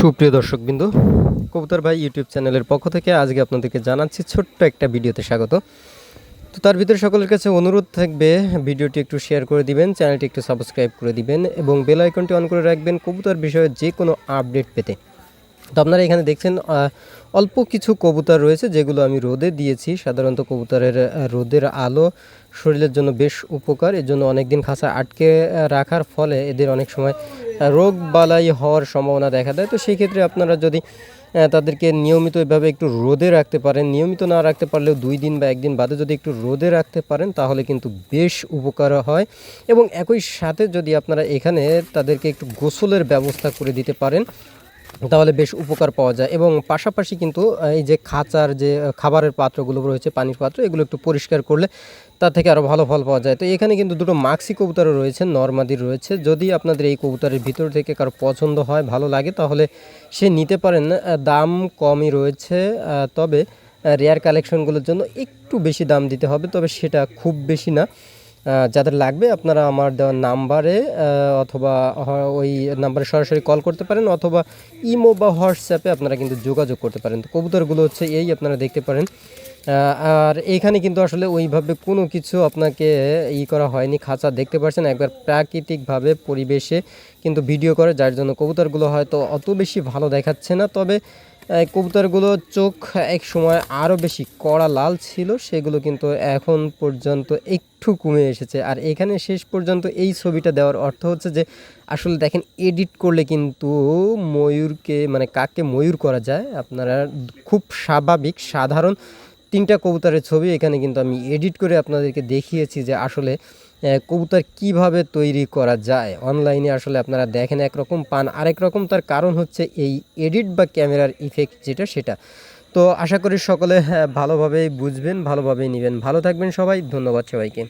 সুপ্রিয় দর্শকবৃন্দ, কবুতর ভাই ইউটিউব চ্যানেলের পক্ষ থেকে আজকে আপনাদেরকে জানাচ্ছি ছোট্ট একটা ভিডিওতে স্বাগত। তো তার ভিতরে সকলের কাছে অনুরোধ থাকবে, ভিডিওটি একটু শেয়ার করে দিবেন, চ্যানেলটি একটু সাবস্ক্রাইব করে দিবেন এবং বেল আইকনটি অন করে রাখবেন কবুতর বিষয়ে যে কোনো আপডেট পেতে। তো আপনারা এখানে দেখছেন অল্প কিছু কবুতর রয়েছে যেগুলো আমি রোদে দিয়েছি। সাধারণত কবুতরের রোদের আলো শরীরের জন্য বেশ উপকার। এর জন্য অনেক দিন খাঁচা আটকে রাখার ফলে এদের অনেক সময় রোগ বালাই হওয়ার সম্ভাবনা দেখা দেয়। তো সেই ক্ষেত্রে আপনারা যদি তাদেরকে নিয়মিত এভাবে একটু রোদে রাখতে পারেন, নিয়মিত না রাখতে পারলেও দুই দিন বা একদিন বাদে যদি একটু রোদে রাখতে পারেন, তাহলে কিন্তু বেশ উপকার হয়। এবং একই সাথে যদি আপনারা এখানে তাদেরকে একটু গোসলের ব্যবস্থা করে দিতে পারেন তাহলে বেশ উপকার পাওয়া যায়। এবং পাশাপাশি কিন্তু এই যে খাঁচার যে খাবারের পাত্রগুলো রয়েছে, পানির পাত্র, এগুলো একটু পরিষ্কার করলে তার থেকে আরও ভালো ফল পাওয়া যায়। তো এখানে কিন্তু দুটো মাক্সি কবুতরও রয়েছে, নর্মাদির রয়েছে। যদি আপনাদের এই কবুতরের ভিতর থেকে কারও পছন্দ হয়, ভালো লাগে, তাহলে সে নিতে পারেন। দাম কমই রয়েছে তবে রেয়ার কালেকশনগুলোর জন্য একটু বেশি দাম দিতে হবে, তবে সেটা খুব বেশি না। যাদের লাগবে আপনারা আমার দেওয়া নাম্বারে অথবা ওই নাম্বারে সরাসরি কল করতে পারেন, অথবা ইমো বা হোয়াটসঅ্যাপে আপনারা কিন্তু যোগাযোগ করতে পারেন। তো কবুতরগুলো হচ্ছে এই আপনারা দেখতে পারেন। আর এখানে কিন্তু আসলে ওইভাবে কোনো কিছু আপনাকে ই করা হয়নি, খাঁচা দেখতে পাচ্ছেন, একবার প্রাকৃতিকভাবে পরিবেশে কিন্তু ভিডিও করে, যার জন্য কবুতরগুলো হয়তো অত বেশি ভালো দেখাচ্ছে না। তবে কবুতরগুলো চোখ এক সময় আরও বেশি কড়া লাল ছিল, সেগুলো কিন্তু এখন পর্যন্ত একটু কমে এসেছে। আর এখানে শেষ পর্যন্ত এই ছবিটা দেওয়ার অর্থ হচ্ছে যে, আসলে দেখেন এডিট করলে কিন্তু ময়ূরকে মানে কাককে ময়ূর করা যায়। আপনারা খুব স্বাভাবিক, সাধারণ তিনটা কবুতরের ছবি এখানে কিন্তু আমি এডিট করে আপনাদেরকে দেখিয়েছি যে আসলে কবুতর কীভাবে তৈরি করা যায়। অনলাইনে আসলে আপনারা দেখেন একরকম পান। আরেক রকম তার কারণ হচ্ছে এই এডিট বা ক্যামেরার ইফেক্ট যেটা সেটা। তো আশা করি সকলে হ্যাঁ, ভালোভাবেই বুঝবেন ভালোভাবেই নেবেন। ভালো থাকবেন সবাই। ধন্যবাদ সবাইকে।